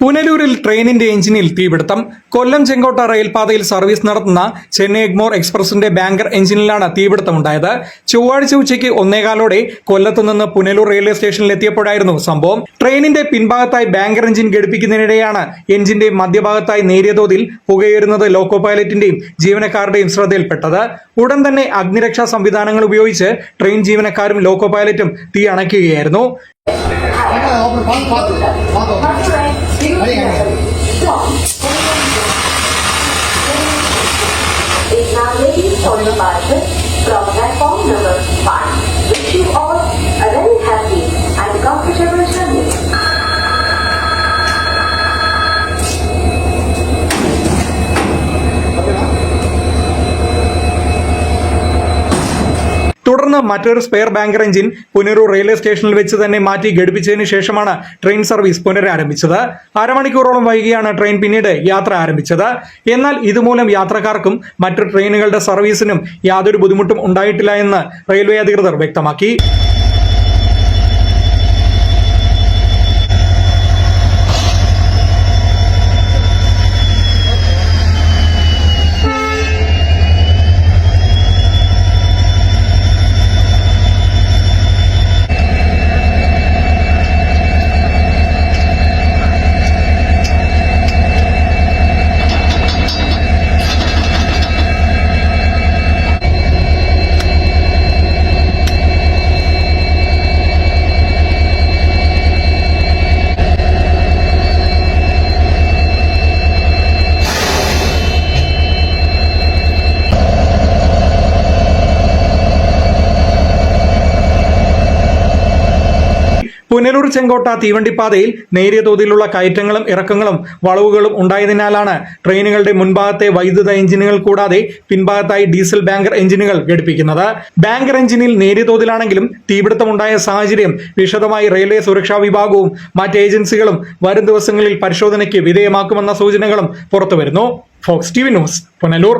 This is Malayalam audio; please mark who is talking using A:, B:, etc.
A: പുനലൂരിൽ ട്രെയിനിന്റെ എഞ്ചിനിൽ തീപിടുത്തം. കൊല്ലം ചെങ്കോട്ട റെയിൽപാതയിൽ സർവീസ് നടത്തുന്ന ചെന്നൈ എഗ്മോർ എക്സ്പ്രസിന്റെ ബാങ്കർ എഞ്ചിനിലാണ് തീപിടുത്തമുണ്ടായത്. ചൊവ്വാഴ്ച ഉച്ചയ്ക്ക് ഒന്നേകാലോടെ കൊല്ലത്തു നിന്ന് പുനലൂർ റെയിൽവേ സ്റ്റേഷനിൽ എത്തിയപ്പോഴായിരുന്നു സംഭവം. ട്രെയിനിന്റെ പിൻഭാഗത്തായി ബാങ്കർ എഞ്ചിൻ ഘടിപ്പിക്കുന്നതിനിടെയാണ് എഞ്ചിന്റെ മധ്യഭാഗത്തായി നേരിയ തോതിൽ പുകയുന്നത് ലോക്കോ പൈലറ്റിന്റെയും ജീവനക്കാരുടെയും ശ്രദ്ധയിൽപ്പെട്ടത്. ഉടൻ തന്നെ അഗ്നിരക്ഷാ സംവിധാനങ്ങൾ ഉപയോഗിച്ച് ട്രെയിൻ ജീവനക്കാരും ലോക്കോ പൈലറ്റും തീ അണയ്ക്കുകയായിരുന്നു.
B: Is now ready for departure from platform number 5.
A: തുടർന്ന് മറ്റൊരു spare banker engine Punalur railway സ്റ്റേഷനിൽ വെച്ച് തന്നെ മാറ്റി ഘടിപ്പിച്ചതിന് ശേഷമാണ് ട്രെയിൻ സർവീസ് പുനരാരംഭിച്ചത്. അരമണിക്കൂറോളം വൈകിയാണ് ട്രെയിൻ പിന്നീട് യാത്ര ആരംഭിച്ചത്. എന്നാൽ ഇതുമൂലം യാത്രക്കാർക്കും മറ്റു ട്രെയിനുകളുടെ സർവീസിനും യാതൊരു ബുദ്ധിമുട്ടും ഉണ്ടായിട്ടില്ല എന്ന് റെയിൽവേ അധികൃതർ വ്യക്തമാക്കി. പുനലൂർ ചെങ്കോട്ട തീവണ്ടിപ്പാതയിൽ നേരിയ തോതിലുള്ള കയറ്റങ്ങളും ഇറക്കങ്ങളും വളവുകളും ഉണ്ടായതിനാലാണ് ട്രെയിനുകളുടെ മുൻഭാഗത്തെ വൈദ്യുത എഞ്ചിനുകൾ കൂടാതെ പിൻഭാഗത്തായി ഡീസൽ ബാങ്കർ എഞ്ചിനുകൾ ഘടിപ്പിക്കുന്നത്. ബാങ്കർ എഞ്ചിനിൽ നേരിയ തോതിലാണെങ്കിലും തീപിടുത്തമുണ്ടായ സാഹചര്യം വിശദമായി റെയിൽവേ സുരക്ഷാ വിഭാഗവും മറ്റ് ഏജൻസികളും വരും ദിവസങ്ങളിൽ പരിശോധനയ്ക്ക് വിധേയമാക്കുമെന്ന സൂചനകളും പുറത്തുവരുന്നു. Fox T V news Punalur.